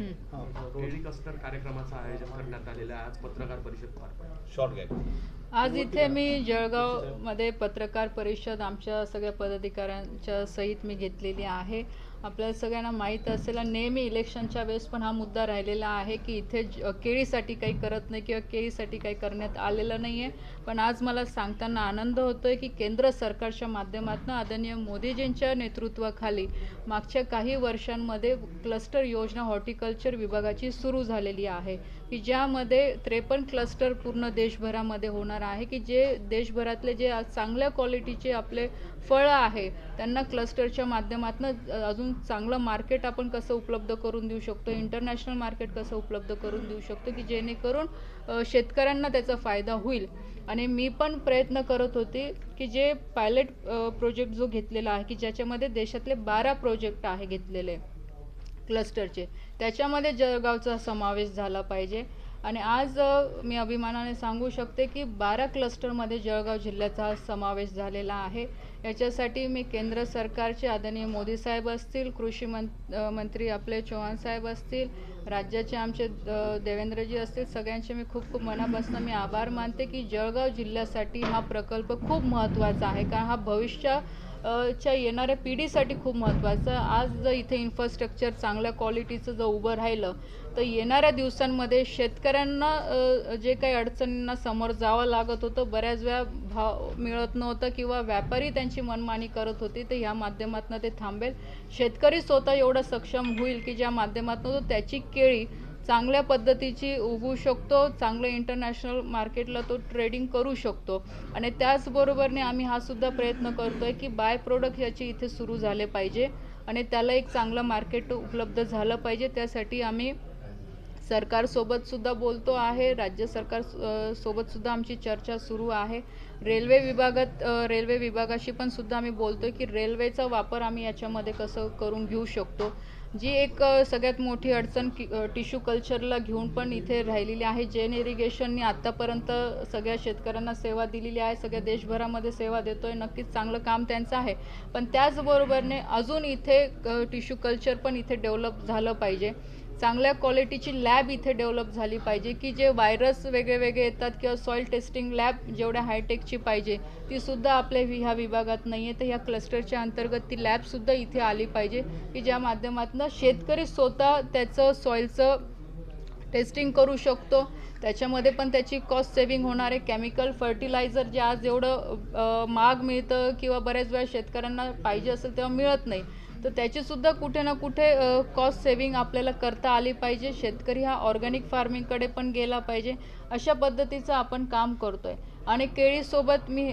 केळी कसतर कार्यक्रमाचं आयोजन करण्यात आलेलं आहे. आज पत्रकार परिषद पार पडली. शॉर्ट घ्या आज इथे मी जळगावमध्ये पत्रकार परिषद आमच्या सगळ्या पदाधिकाऱ्यांच्या सहित मी घेतलेली आहे. आपल्याला सगळ्यांना माहीत असेल नेहमी इलेक्शनच्या वेळेस पण हा मुद्दा राहिलेला आहे की इथे ज- केळीसाठी काही करत नाही किंवा केळीसाठी काही करण्यात आलेलं नाही आहे पण आज मला सांगताना आनंद होतोय की केंद्र सरकारच्या माध्यमातून आदरणीय मोदीजींच्या नेतृत्वाखाली मागच्या काही वर्षांमध्ये क्लस्टर योजना हॉर्टिकल्चर विभागाची सुरू झालेली आहे. की ज्यामध्ये त्रेपन्न क्लस्टर पूर्ण देशभरामध्ये होणार आहे की जे देशभरातले जे चांगल्या क्वालिटीचे आपले फळं आहे त्यांना क्लस्टरच्या माध्यमातून अजून चांगलं मार्केट आपण कसं उपलब्ध करून देऊ शकतो इंटरनॅशनल मार्केट कसं उपलब्ध करून देऊ शकतो की जेणेकरून शेतकऱ्यांना त्याचा फायदा होईल. आणि मी पण प्रयत्न करत होते की जे पायलट प्रोजेक्ट जो घेतलेला आहे की ज्याच्यामध्ये देशातले बारा प्रोजेक्ट आहे घेतलेले. क्लस्टरचे त्याच्यामध्ये जळगावचा समावेश झाला पाहिजे. आणि आज मी अभिमानाने सांगू शकते की बारा क्लस्टरमध्ये जळगाव जिल्ह्याचा समावेश झालेला आहे. याच्यासाठी मी केंद्र सरकारचे आदरणीय मोदी साहेब असतील कृषी मं मंत्री आपले चव्हाण साहेब असतील राज्याचे आमचे देवेंद्रजी असतील सगळ्यांचे मी खूप खूप मनापासून मी आभार मानते की जळगाव जिल्ह्यासाठी हा प्रकल्प खूप महत्त्वाचा आहे. कारण हा भविष्य च्या येणाऱ्या पिढीसाठी खूप महत्त्वाचं. आज जर इथे इन्फ्रास्ट्रक्चर चांगल्या क्वालिटीचं जर उभं राहिलं तर येणाऱ्या दिवसांमध्ये शेतकऱ्यांना जे काही अडचणींना समोर जावं लागत होतं बऱ्याच वेळा भाव मिळत नव्हतं किंवा व्यापारी त्यांची मनमानी करत होती तर ह्या माध्यमातून ते थांबेल. शेतकरी स्वतः एवढा सक्षम होईल की ज्या माध्यमातून तो त्याची केळी चांगल्या पद्धतीची उगवू शकतो चांगलं इंटरनॅशनल मार्केटला तो ट्रेडिंग करू शकतो. आणि त्याचबरोबरने आम्ही हा सुद्धा प्रयत्न करतो आहे की बाय प्रोडक्ट ह्याचे इथे सुरू झाले पाहिजे आणि त्याला एक चांगलं मार्केट उपलब्ध झालं पाहिजे. त्यासाठी आम्ही सरकारसोबतसुद्धा बोलतो आहे राज्य सरकार सोबतसुद्धा आमची चर्चा सुरू आहे. रेल्वे विभागात रेल्वे विभागाशी पण सुद्धा आम्ही बोलतोय की रेल्वेचा वापर आम्ही याच्यामध्ये कसं करून घेऊ शकतो. जी एक सगळ्यात मोठी अडचण की टिश्यू कल्चरला घेऊन पण इथे राहिलेली आहे. जेन इरिगेशननी आत्तापर्यंत सगळ्या शेतकऱ्यांना सेवा दिलेली आहे. सगळ्या देशभरामध्ये सेवा देतोय. नक्कीच चांगलं काम त्यांचं आहे. पण त्याचबरोबरने अजून इथे टिश्यू कल्चर पण इथे डेव्हलप झालं पाहिजे. चांगल्या क्वालिटीची लॅब इथे डेव्हलप झाली पाहिजे की जे व्हायरस वेगळे वेगळे येतात किंवा सॉईल टेस्टिंग लॅब जेवढ्या हायटेकची पाहिजे ती सुद्धा आपल्या ह्या विभागात नाही आहे तर ह्या क्लस्टरच्या अंतर्गत ती लॅबसुद्धा इथे आली पाहिजे की ज्या माध्यमातून शेतकरी स्वतः त्याचं सॉईलचं टेस्टिंग करू शकतो. त्याच्यामध्ये पण त्याची कॉस्ट सेविंग होणार आहे. केमिकल फर्टिलायझर जे आज एवढं माग महाग मिळतं किंवा बऱ्याच वेळा शेतकऱ्यांना पाहिजे असेल तेव्हा मिळत नाही. तर त्याचीसुद्धा कुठे ना कुठे कॉस्ट सेविंग आपल्याला करता आली पाहिजे. शेतकरी हा ऑर्गॅनिक फार्मिंगकडे पण गेला पाहिजे. अशा पद्धतीचं आपण काम करतो आहे आणि केळीसोबत मी